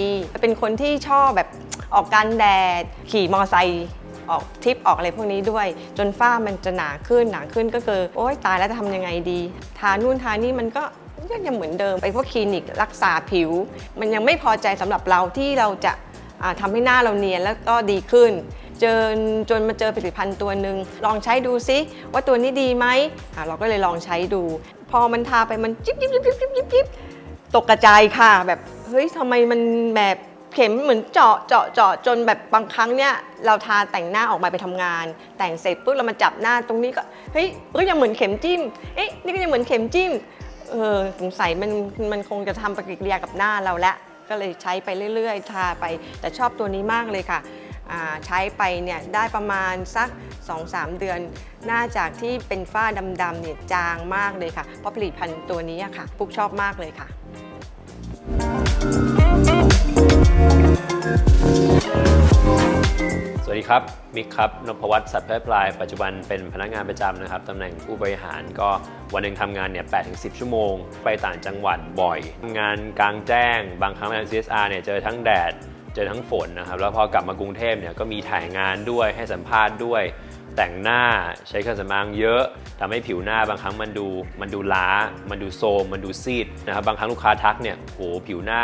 ีเป็นคนที่ชอบแบบออกกลารแดด ขี่มอไซค์ออกทริปออกอะไรพวกนี้ด้วย จนฝ้ามันจะหนาขึ้นหนาขึ้นก็คือโอ๊ยตายแล้วจะทำยังไงดี ทานู่นทานี่มันก็ยังเหมือนเดิมไปพวกคลินิกรักษาผิว มันยังไม่พอใจสำหรับเราที่เราจะอ่าทำให้หน้าเราเนียนแล้วก็ดีขึ้นเจอจนมาเจอผลิตภัณฑ์ตัวหนึ่งลองใช้ดูซิว่าตัวนี้ดีไหมเราก็เลยลองใช้ดู พอมันทาไปมันจิ๊บจิ๊บจิ๊บจิ๊บจิ๊บจิ๊บจิ๊บตกกระจายค่ะแบบ เฮ้ยทำไมมันแบบเข็มเหมือนเจาะเจาะเจาะจนแบบบางครั้งเนี่ยเราทาแต่งหน้าออกมาไปทำงาน แต่งเสร็จปุ๊บเรามาจับหน้าตรงนี้ก็เฮ้ยก็ยังเหมือนเข็มจิ้มเอ๊ะนี่ก็ยังเหมือนเข็มจิ้มเออสงสัยมันมันคงจะทำปฏิกิริยากับหน้าเราละก็เลยใช้ไปเรื่อยๆ ทาไปแต่ชอบตัวนี้มากเลยค่ะใช้ไปเนี่ยได้ประมาณสัก 2-3 เดือนหน้าจากที่เป็นฝ้าดำๆเนี่ยจางมากเลยค่ะเพราะผลิตภัณฑ์ตัวนี้อะค่ะปุ๊กชอบมากเลยค่ะ สวัสดีครับ มิกครับนพวัฒน์สัตว์แพทย์ปลาย ปัจจุบันเป็นพนักงานประจำนะครับตำแหน่งผู้บริหารก็วันหนึ่งทำงานเนี่ย8ถึง10ชั่วโมง ไปต่างจังหวัดบ่อยทำงานกลางแจ้ง บางครั้งงาน CSR เนี่ยเจอทั้งแดด เจอทั้งฝนนะครับ แล้วพอ กลับมากรุงเทพเนี่ยก็มีถ่ายงานด้วยให้สัมภาษณ์ด้วย แต่งหน้าใช้เครื่องสำอางเยอะทำให้ผิวหน้าบางครั้งมันดูมันดูล้า มันดูโซม มันดูซีดนะครับบางครั้งลูกค้าทักเนี่ยโหผิวหน้า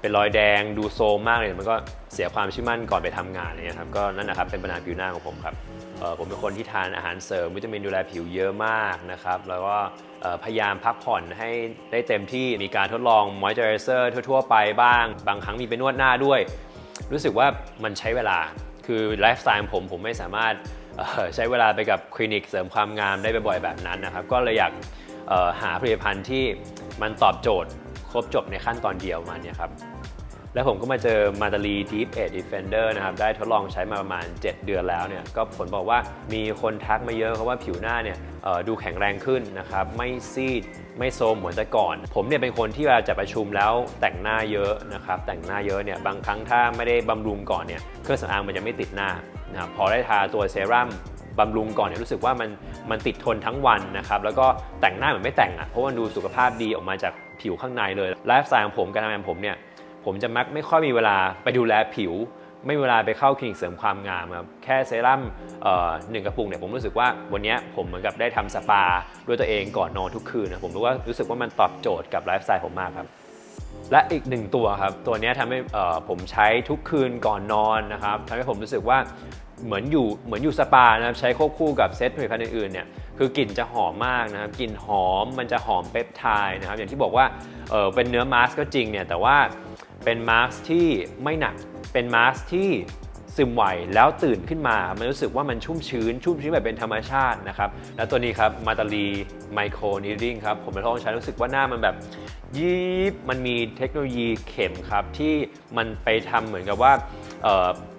เป็นรอยแดงดูโซมมากเลยมันก็เสียความเชื่อมั่นก่อนไปทำงานอะไรเลยครับก็นั่นนะครับเป็นปัญหาผิวหน้าของผมครับผมเป็นคนที่ทานอาหารเสริมวิตามินดูแลผิวเยอะมากนะครับแล้วก็พยายามพักผ่อนให้ได้เต็มที่มีการทดลองมอยเจอร์เซอร์ทั่ว ๆ ไปบ้าง บางครั้งมีไปนวดหน้าด้วย รู้สึกว่ามันใช้เวลา คือไลฟ์สไตล์ผมผมไม่สามารถใช้เวลาไปกับคลินิกเสริมความงามได้บ่อยๆแบบนั้นนะครับ ก็เลยอยากหาผลิตภัณฑ์ที่มันตอบโจทย์ครบจบในขั้นตอนเดียวมาเนี่ยครับ แล้วผมก็มาเจอ มาตาลี Deep Edge Defender นะครับ ได้ทดลองใช้มาประมาณ 7 เดือนแล้วเนี่ย ก็ผลบอกว่ามีคนทักมาเยอะเพราะว่าผิวหน้าเนี่ยดูแข็งแรงขึ้นนะครับ ไม่ซีด ไม่โซมเหมือนแต่ก่อน ผมเนี่ยเป็นคนที่เวลาจะประชุมแล้วแต่งหน้าเยอะนะครับ แต่งหน้าเยอะเนี่ย บางครั้งถ้าไม่ได้บำรุงก่อนเนี่ย เครื่องสำอางมันจะไม่ติดหน้านะครับพอได้ทาตัวเซรั่มบำรุงก่อนเนี่ยรู้สึกว่ามันมันติดทนทั้งวันนะครับ แล้วก็แต่งหน้าเหมือนไม่แต่งอะเพราะว่ามันดูสุขภาพดีออกมาจากผิวข้างในเลยไลฟ์สไตล์ของผมการทำงานผมเนี่ย ผมจะมักไม่ค่อยมีเวลาไปดูแลผิว ไม่มีเวลาไปเข้าคลินิกเสริมความงามครับแค่เซรั่มหนึ่งกระปุกเนี่ยผมรู้สึกว่าวันนี้ผมเหมือนกับได้ทำสปาด้วยตัวเองก่อนนอนทุกคืนนะผมรู้ว่ารู้สึกว่ามันตอบโจทย์กับไลฟ์สไตล์ผมมากครับและอีกหนึ่งตัวครับ ตัวนี้ทำให้ผมใช้ทุกคืนก่อนนอนนะครับทำให้ผมรู้สึกว่าเหมือนอยู่เหมือนอยู่สปานะครับใช้ควบคู่กับเซตผลิตภัณฑ์อื่นๆเนี่ยคือกลิ่นจะหอมมากนะครับกลิ่นหอมมันจะหอมเปปไทด์นะครับอย่างที่บอกว่าเออเป็นเนื้อมาสก์ก็จริงเนี่ยแต่ว่า เป็นมาสก์ที่ไม่หนัก เป็นมาสก์ที่ซึมไหวแล้วตื่นขึ้นมา มันรู้สึกว่ามันชุ่มชื้น ชุ่มชื้นแบบเป็นธรรมชาตินะครับ แล้วตัวนี้ครับมาตาลีไมโครนีดิ้งครับ ผมไปลองใช้รู้สึกว่าหน้ามันแบบยิบมันมีเทคโนโลยีเข็มครับ ที่มันไปทำเหมือนกับว่า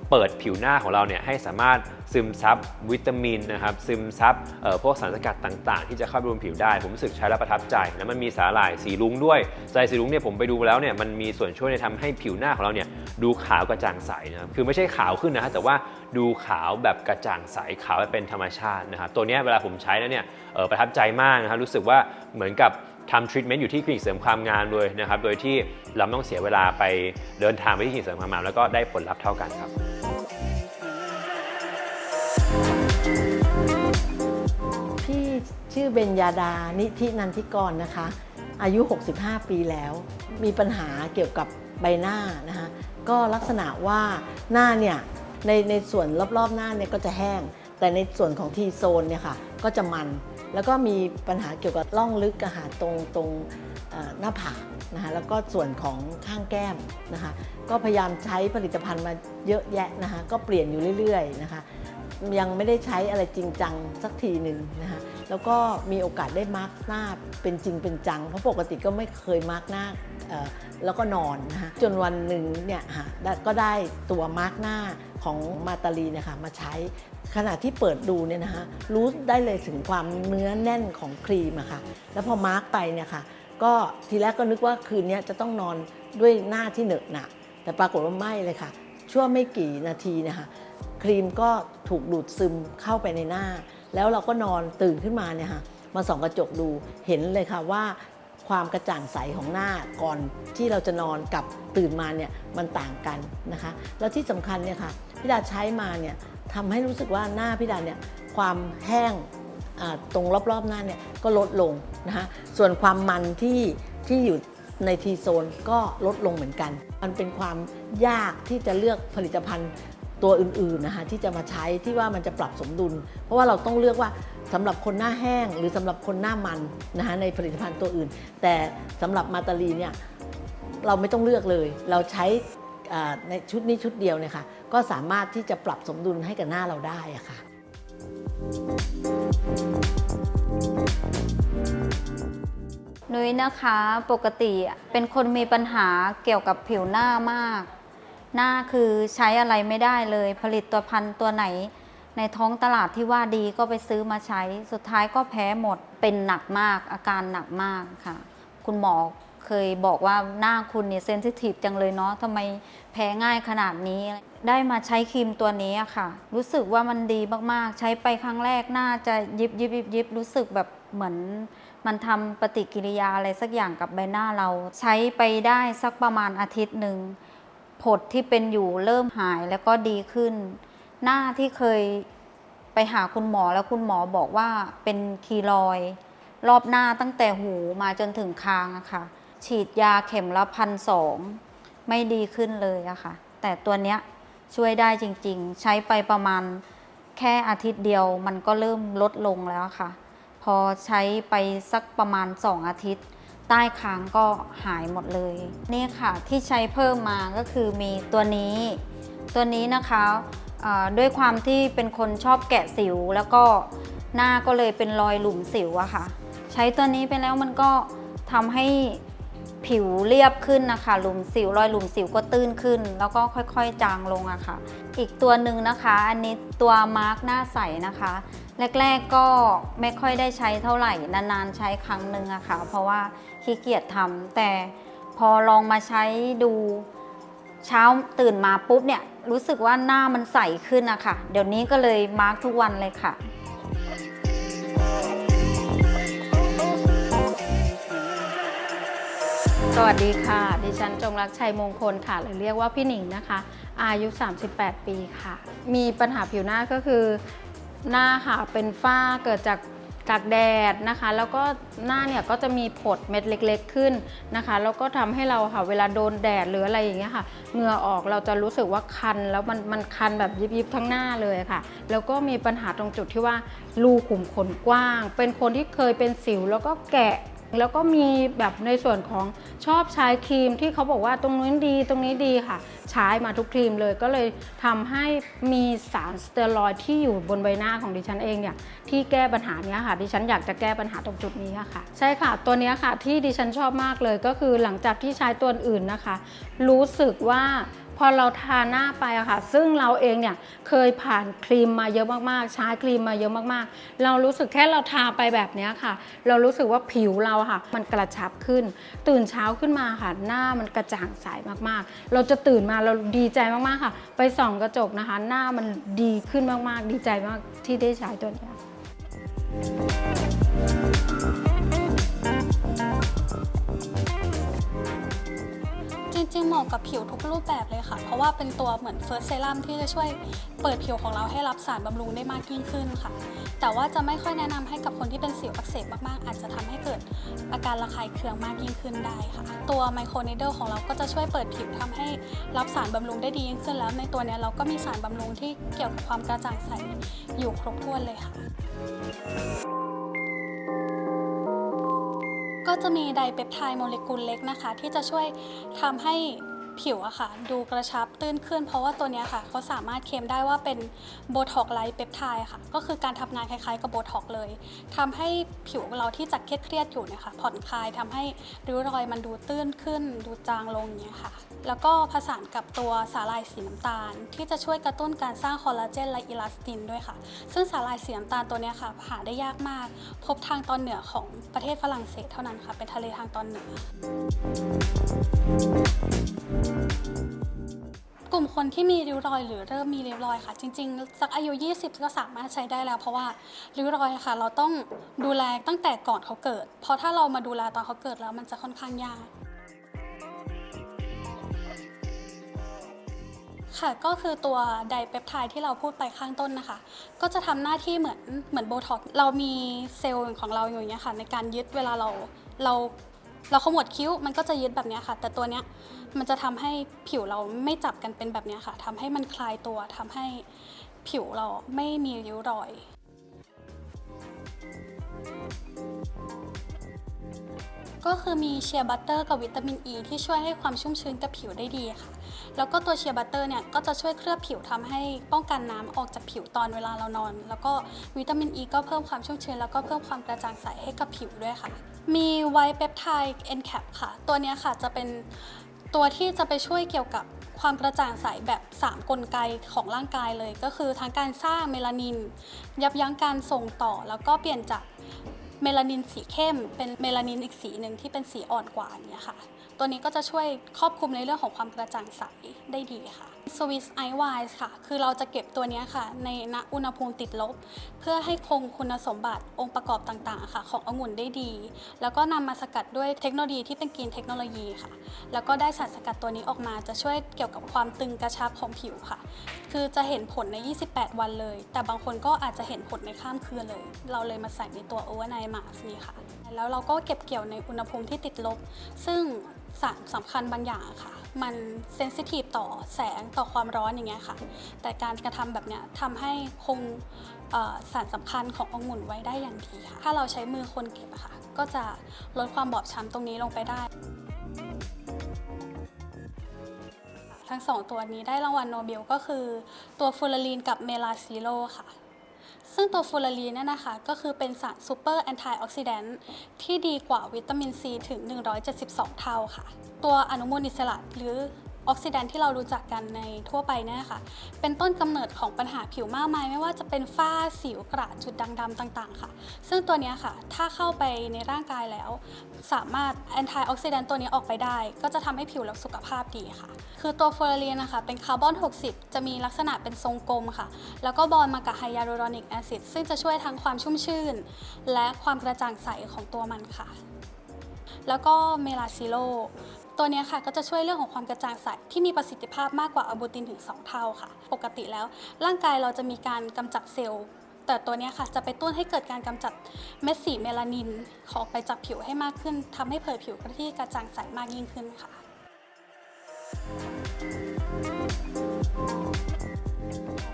เปิดผิวหน้าของเราเนี่ยให้สามารถซึมซับวิตามินนะครับซึมซับพวกสารสกัดต่างๆ ที่จะเข้าไปบนผิวได้ ผมรู้สึกใช้แล้วประทับใจ แล้วมันมีสาหร่ายสีรุ้งด้วยสาหร่ายสีรุ้งเนี่ยผมไปดูแล้วเนี่ยมันมีส่วนช่วยในทำให้ผิวหน้าของเราเนี่ยดูขาวกระจ่างใสนะครับคือไม่ใช่ขาวขึ้นนะฮะแต่ว่าดูขาวแบบกระจ่างใสขาวแบบเป็นธรรมชาตินะครับตัวนี้เวลาผมใช้แล้วเนี่ยประทับใจมากนะครับรู้สึกว่าเหมือนกับทำทรีทเมนต์อยู่ที่คลินิกเสริมความงามเลยนะครับ โดยที่เราไม่ต้องเสียเวลาไปเดินทางไปที่คลินิกเสริมความงามแล้วก็ได้ผลลัพธ์เท่ากันครับ ชื่อเบญญาดา นิธินันทิกรนะคะ อายุ 65 ปีแล้ว มีปัญหาเกี่ยวกับใบหน้านะคะ ก็ลักษณะว่าหน้าเนี่ยในในส่วนรอบๆหน้าเนี่ยก็จะแห้ง แต่ในส่วนของทีโซนเนี่ยค่ะก็จะมัน แล้วก็มีปัญหาเกี่ยวกับร่องลึกอาหาตรงตรงหน้าผากนะคะแล้วก็ส่วนของข้างแก้มนะคะก็พยายามใช้ผลิตภัณฑ์มาเยอะแยะนะคะก็เปลี่ยนอยู่เรื่อยๆนะคะยังไม่ได้ใช้อะไรจริงจังสักทีหนึ่งนะคะ แล้วก็มีโอกาสได้มาร์กหน้าเป็นจริงเป็นจัง เพราะปกติก็ไม่เคยมาร์กหน้าแล้วก็นอนนะฮะจนวันหนึ่งเนี่ยฮะก็ได้ตัวมาร์กหน้าของมาตาลีนะคะมาใช้ขณะที่เปิดดูเนี่ยนะคะรู้ได้เลยถึงความเนื้อแน่นของครีมอะค่ะแล้วพอมาร์กไปเนี่ยค่ะก็ทีแรกก็นึกว่าคืนนี้จะต้องนอนด้วยหน้าที่เหนอะหนะแต่ปรากฏว่าไม่เลยค่ะ ชั่วไม่กี่นาทีนะคะครีมก็ถูกดูดซึมเข้าไปในหน้า แล้วเราก็นอนตื่นขึ้นมาเนี่ยค่ะมาส่องกระจกดูเห็นเลยค่ะว่าความกระจ่างใสของหน้าก่อนที่เราจะนอนกับตื่นมาเนี่ยมันต่างกันนะคะ แล้วที่สำคัญเนี่ยค่ะพี่ดาใช้มาเนี่ยทำให้รู้สึกว่าหน้าพี่ดาเนี่ยความแห้งตรงรอบๆหน้าเนี่ยก็ลดลงนะคะส่วนความมันที่ที่อยู่ในทีโซนก็ลดลงเหมือนกัน มันเป็นความยากที่จะเลือกผลิตภัณฑ์ ตัวอื่นๆนะคะที่จะมาใช้ที่ว่ามันจะปรับสมดุล เพราะว่าเราต้องเลือกว่าสำหรับคนหน้าแห้ง หรือสำหรับคนหน้ามันนะคะในผลิตภัณฑ์ตัวอื่น แต่สำหรับมาตาลีเนี่ยเราไม่ต้องเลือกเลย เราใช้ในชุดนี้ชุดเดียวเนี่ยค่ะก็สามารถที่จะปรับสมดุลให้กับหน้าเราได้อะค่ะ นุ้ยนะคะปกติเป็นคนมีปัญหาเกี่ยวกับผิวหน้ามาก หน้าคือใช้อะไรไม่ได้เลย ผลิตตัวพันธุ์ตัวไหน ในท้องตลาดที่ว่าดีก็ไปซื้อมาใช้ สุดท้ายก็แพ้หมดเป็นหนักมากอาการหนักมากค่ะ คุณหมอเคยบอกว่าหน้าคุณเนี่ยเซนซิทีฟจังเลยเนาะทำไมแพ้ง่ายขนาดนี้ ได้มาใช้ครีมตัวนี้ค่ะ รู้สึกว่ามันดีมากๆ ใช้ไปครั้งแรกหน้าจะยิบยิบยิบยิบรู้สึกแบบเหมือน มันทำปฏิกิริยาอะไรสักอย่างกับใบหน้าเรา ใช้ไปได้สักประมาณอาทิตย์หนึ่ง ผดที่เป็นอยู่เริ่มหายแล้วก็ดีขึ้น หน้าที่เคยไปหาคุณหมอแล้วคุณหมอบอกว่าเป็นคีรอยรอบหน้าตั้งแต่หูมาจนถึงคางอะค่ะ ฉีดยาเข็มละพันสองไม่ดีขึ้นเลยอะค่ะ แต่ตัวเนี้ยช่วยได้จริงๆ ใช้ไปประมาณแค่อาทิตย์เดียวมันก็เริ่มลดลงแล้วะค่ะ พอใช้ไปสักประมาณ2อาทิตย์ ใต้คางก็หายหมดเลย นี่ค่ะที่ใช้เพิ่มมาก็คือมีตัวนี้ ตัวนี้นะคะด้วยความที่เป็นคนชอบแกะสิว แล้วก็หน้าก็เลยเป็นรอยหลุมสิวอะค่ะ ใช้ตัวนี้ไปแล้วมันก็ทำให้ผิวเรียบขึ้นนะคะ หลุมสิวรอยหลุมสิวก็ตื้นขึ้น แล้วก็ค่อยๆจางลงอะค่ะ อีกตัวหนึ่งนะคะ อันนี้ตัวมาร์กหน้าใสนะคะ แรกๆก็ไม่ค่อยได้ใช้เท่าไหร่ นานๆใช้ครั้งหนึ่งอะค่ะ เพราะว่าขี้เกียจทำแต่พอลองมาใช้ดูเช้าตื่นมาปุ๊บเนี่ย รู้สึกว่าหน้ามันใสขึ้นอะค่ะ เดี๋ยวนี้ก็เลยมาร์กทุกวันเลยค่ะสวัสดีค่ะ ดิฉันจงรักชัยมงคลค่ะ หรือเรียกว่าพี่หนิงนะคะ อายุ 38 ปีค่ะ มีปัญหาผิวหน้าก็คือ หน้าค่ะเป็นฝ้าเกิดจากจากแดดนะคะ แล้วก็หน้าเนี่ยก็จะมีผดเม็ดเล็ก ๆ ขึ้นนะคะ แล้วก็ทำให้เราค่ะเวลาโดนแดดหรืออะไรอย่างเงี้ยค่ะเหงื่อออกเราจะรู้สึกว่าคันแล้วมันมันคันแบบยิบๆทั้งหน้าเลยค่ะ แล้วก็มีปัญหาตรงจุดที่ว่ารูขุมขนกว้าง เป็นคนที่เคยเป็นสิวแล้วก็แกะ แล้วก็มีแบบในส่วนของชอบใช้ครีมที่เขาบอกว่าตรงนู้นดีตรงนี้ดีค่ะ ใช้มาทุกครีมเลยก็เลยทำให้มีสารสเตียรอยด์ที่อยู่บนใบหน้าของดิฉันเองเนี่ยที่แก้ปัญหาเนี้ยค่ะ ดิฉันอยากจะแก้ปัญหาตรงจุดนี้ค่ะ ใช่ค่ะ ตัวเนี้ยค่ะที่ดิฉันชอบมากเลยก็คือหลังจากที่ใช้ตัวอื่นนะคะ รู้สึกว่า พอเราทาหน้าไปอะค่ะ ซึ่งเราเองเนี่ยเคยผ่านครีมมาเยอะมากๆ ใช้ครีมมาเยอะมากๆ เรารู้สึกแค่เราทาไปแบบนี้ค่ะ เรารู้สึกว่าผิวเราค่ะ มันกระชับขึ้น ตื่นเช้าขึ้นมาค่ะ หน้ามันกระจ่างใสมากๆ เราจะตื่นมาเราดีใจมากๆค่ะ ไปส่องกระจกนะคะ หน้ามันดีขึ้นมากๆ ดีใจมากที่ได้ใช้ตัวนี้ ริงๆ เหมาะกับผิวทุกรูปแบบเลยค่ะ เพราะว่าเป็นตัวเหมือนเฟิร์สเซรั่มที่จะช่วยเปิดผิวของเราให้รับสารบำรุงได้มากยิ่งขึ้นค่ะ แต่ว่าจะไม่ค่อยแนะนำให้กับคนที่เป็นสิวอักเสบมากๆ อาจจะทำให้เกิดอาการระคายเคืองมากยิ่งขึ้นได้ค่ะ ตัวไมโครนิดเดิลของเราก็จะช่วยเปิดผิวทำให้รับสารบำรุงได้ดียิ่งขึ้น แล้วในตัวนี้เราก็มีสารบำรุงที่เกี่ยวกับความกระจ่างใสอยู่ครบถ้วนเลยค่ะ ก็จะมีไดเปปไทด์โมเลกุลเล็กนะคะ ที่จะช่วยทำให้ ผิวอะค่ะ ดูกระชับตื้นขึ้น เพราะว่าตัวนี้ค่ะเขาสามารถเคลมได้ว่าเป็นโบท็อกไลท์เปปไทด์ค่ะ ก็คือการทำงานคล้ายๆกับโบท็อกเลยทำให้ผิวเราที่จากเครียดๆอยู่เนี่ยค่ะผ่อนคลายทำให้ริ้วรอยมันดูตื้นขึ้น ดูจางลงเงี้ยค่ะ แล้วก็ผสานกับตัวสาหร่ายสีน้ำตาล ที่จะช่วยกระตุ้นการสร้างคอลลาเจนและอิลาสตินด้วยค่ะ ซึ่งสาหร่ายสีน้ำตาลตัวนี้ค่ะหาได้ยากมาก พบทางตอนเหนือของประเทศฝรั่งเศสเท่านั้นค่ะ เป็นทะเลทางตอนเหนือกลุ่มคนที่มีริ้วรอยหรือเริ่มมีริ้วรอยค่ะ จริงๆสักอายุ 20 ก็สามารถใช้ได้แล้ว เพราะว่าริ้วรอยค่ะ เราต้องดูแลตั้งแต่ก่อนเขาเกิด เพราะถ้าเรามาดูแลตอนเขาเกิดแล้วมันจะค่อนข้างยากค่ะก็คือตัวไดเปปไทด์ที่เราพูดไปข้างต้นนะคะ ก็จะทำหน้าที่เหมือนเหมือนโบท็อกซ์เรามีเซลล์ของเราอยู่อย่างเงี้ยค่ะ ในการยึดเวลาเราเราเราขมวดคิ้วมันก็จะยึดแบบเนี้ยค่ะ แต่ตัวเนี้ย มันจะทำให้ผิวเราไม่จับกันเป็นแบบนี้ค่ะทำให้มันคลายตัวทำให้ผิวเราไม่มีริ้วรอยก็คือมีเชียร์บัตเตอร์กับวิตามินอ e ีที่ช่วยให้ความชุ่มชื้นกับผิวได้ดีค่ะ แล้วก็ตัวเชียร์บัตเตอร์เนี่ยก็จะช่วยเคลือบผิวทำให้ป้องกันน้ำออกจากผิวตอนเวลาเรานอน แล้วก็วิตามินอ e ีก็เพิ่มความชุ่มชื้นแล้วก็เพิ่มความกระจ่างใสให้กับผิวด้วยค่ะ มีไวเปปไทด์เอนแคปค่ะ ตัวเนี้ยค่ะจะเป็น ตัวที่จะไปช่วยเกี่ยวกับความกระจ่างใสแบบ 3 กลไกของร่างกายเลย ก็คือทั้งการสร้างเมลานิน ยับยั้งการส่งต่อ แล้วก็เปลี่ยนจากเมลานินสีเข้ม เป็นเมลานินอีกสีหนึ่งที่เป็นสีอ่อนกว่าอย่างเงี้ยค่ะ ตัวนี้ก็จะช่วยครอบคลุมในเรื่องของความกระจ่างใสได้ดีค่ะ Swiss Ice Wine ค่ะ คือเราจะเก็บตัวนี้ค่ะ ในณอุณหภูมิติดลบ เพื่อให้คงคุณสมบัติองค์ประกอบต่างๆ ค่ะ ขององุ่นได้ดี แล้วก็นำมาสกัดด้วยเทคโนโลยีที่เป็นกรีนเทคโนโลยีค่ะ แล้วก็ได้สารสกัดตัวนี้ออกมาจะช่วยเกี่ยวกับความตึงกระชับของผิวค่ะ คือจะเห็นผลใน 28 วันเลย แต่บางคนก็อาจจะเห็นผลในข้ามคืนเลย เราเลยมาใส่ในตัว Overnight Mask นี่ค่ะ แล้วเราก็เก็บเกี่ยวในอุณหภูมิที่ติดลบ ซึ่ง สารสำคัญบางอย่างค่ะ มันเซนซิทีฟต่อแสงต่อความร้อนอย่างเงี้ยค่ะ แต่การกระทำแบบเนี้ยทำให้คงสารสำคัญขององุ่นไว้ได้อย่างดีค่ะ ถ้าเราใช้มือคนเก็บอะค่ะ ก็จะลดความบอบช้ำตรงนี้ลงไปได้ ทั้งสองตัวนี้ได้รางวัลโนเบลก็คือตัวฟูลารีนกับเมลาซิโลค่ะ ซึ่งตัวฟูลารีนเนี่ยนะคะก็คือเป็นสารซูเปอร์แอนตี้ออกซิแดนต์ที่ดีกว่าวิตามินซีถึง 172 เท่าค่ะ ตัวอนุมูลอิสระหรือ ออกซิแดนต์ที่เรารู้จักกันในทั่วไปเนี่ยนะคะเป็นต้นกำเนิดของปัญหาผิวมากมาย ไม่ว่าจะเป็นฝ้าสิวกระจุดด่างดำต่างๆ ค่ะ ซึ่งตัวนี้ค่ะ ถ้าเข้าไปในร่างกายแล้ว สามารถแอนตี้ออกซิแดนต์ตัวนี้ออกไปได้ ก็จะทำให้ผิวเราสุขภาพดีค่ะ คือตัวฟลูออเรีนนะคะเป็นคาร์บอน 60 จะมีลักษณะเป็นทรงกลมค่ะ แล้วก็บอนมากับไฮยาลูรอนิกแอซิดซึ่งจะช่วยทั้งความชุ่มชื่น และความกระจ่างใสของตัวมันค่ะ แล้วก็เมลาซิโล ตัวนี้ค่ะก็จะช่วยเรื่องของความกระจ่างใสที่มีประสิทธิภาพมากกว่าอะบูตินถึง 2 เท่าค่ะ ปกติแล้ว ร่างกายเราจะมีการกำจัดเซลล์แต่ตัวนี้ค่ะจะไปต้นให้เกิดการกำจัดเม็ดสีเมลานินออกไปจากผิวให้มากขึ้นทำให้เผยผิวที่กระจ่างใสมากยิ่งขึ้นค่ะ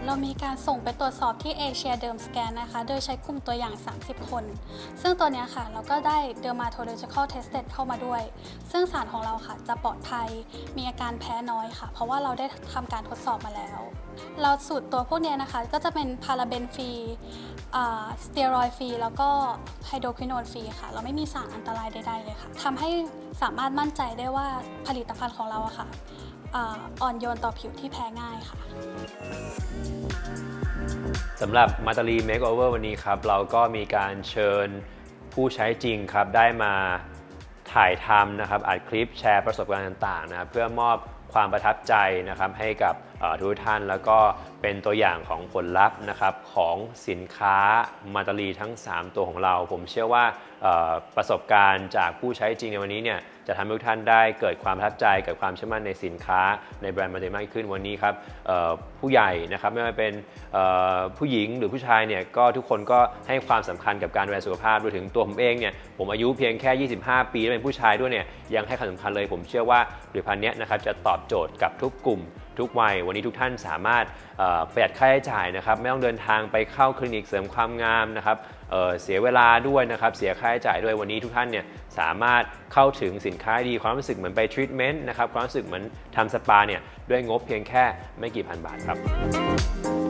เรามีการส่งไปตรวจสอบที่เอเชียเดิมสแกนนะคะ โดยใช้กลุ่มตัวอย่าง 30 คน ซึ่งตัวนี้ค่ะ เราก็ได้ dermatological tested เข้ามาด้วย ซึ่งสารของเราค่ะ จะปลอดภัย มีอาการแพ้น้อยค่ะ เพราะว่าเราได้ทำการทดสอบมาแล้ว เราสูตรตัวพวกนี้นะคะ ก็จะเป็นพาราเบนฟรีสเตียรอยฟรี แล้วก็ไฮโดรควิโนนฟรีค่ะ เราไม่มีสารอันตรายใดๆเลยค่ะทำให้สามารถมั่นใจได้ว่าผลิตภัณฑ์ของเราอะค่ะ อ่อนโยนต่อผิวที่แพ้ง่ายค่ะ สำหรับมาตาลีเมคโอเวอร์วันนี้ครับ เราก็มีการเชิญผู้ใช้จริงครับ ได้มาถ่ายทำนะครับอัดคลิปแชร์ประสบการณ์ต่างๆนะครับเพื่อมอบความประทับใจนะครับให้กับ ทุกท่านแล้วก็เป็นตัวอย่างของผลลัพธ์นะครับของสินค้ามาตาลีทั้ง 3 ตัวของเรา ผมเชื่อว่าประสบการณ์จากผู้ใช้จริงในวันนี้เนี่ยจะทำให้ทุกท่านได้เกิดความประทับใจเกิดความเชื่อมั่นในสินค้าในแบรนด์มาตาลีมากขึ้นวันนี้ครับผู้ใหญ่นะครับไม่ว่าเป็นผู้หญิงหรือผู้ชายเนี่ยก็ทุกคนก็ให้ความสำคัญกับการดูแลสุขภาพรวมถึงตัวผมเองเนี่ยผมอายุเพียงแค่ 25 ปีและเป็นผู้ชายด้วยเนี่ยยังให้ความสำคัญเลย ผมเชื่อว่าผลิตภัณฑ์นี้นะครับจะตอบโจทย์กับทุกกลุ่ม ทุกวัย วันนี้ทุกท่านสามารถประหยัดค่าใช้จ่ายนะครับ ไม่ต้องเดินทางไปเข้าคลินิกเสริมความงามนะครับเเสียเวลาด้วยนะครับ เสียค่าใช้จ่ายด้วยวันนี้ทุกท่านเนี่ยสามารถเข้าถึงสินค้าดีความรู้สึกเหมือนไปทรีทเมนต์นะครับความรู้สึกเหมือนทำสปาเนี่ยด้วยงบเพียงแค่ไม่กี่พันบาทครับ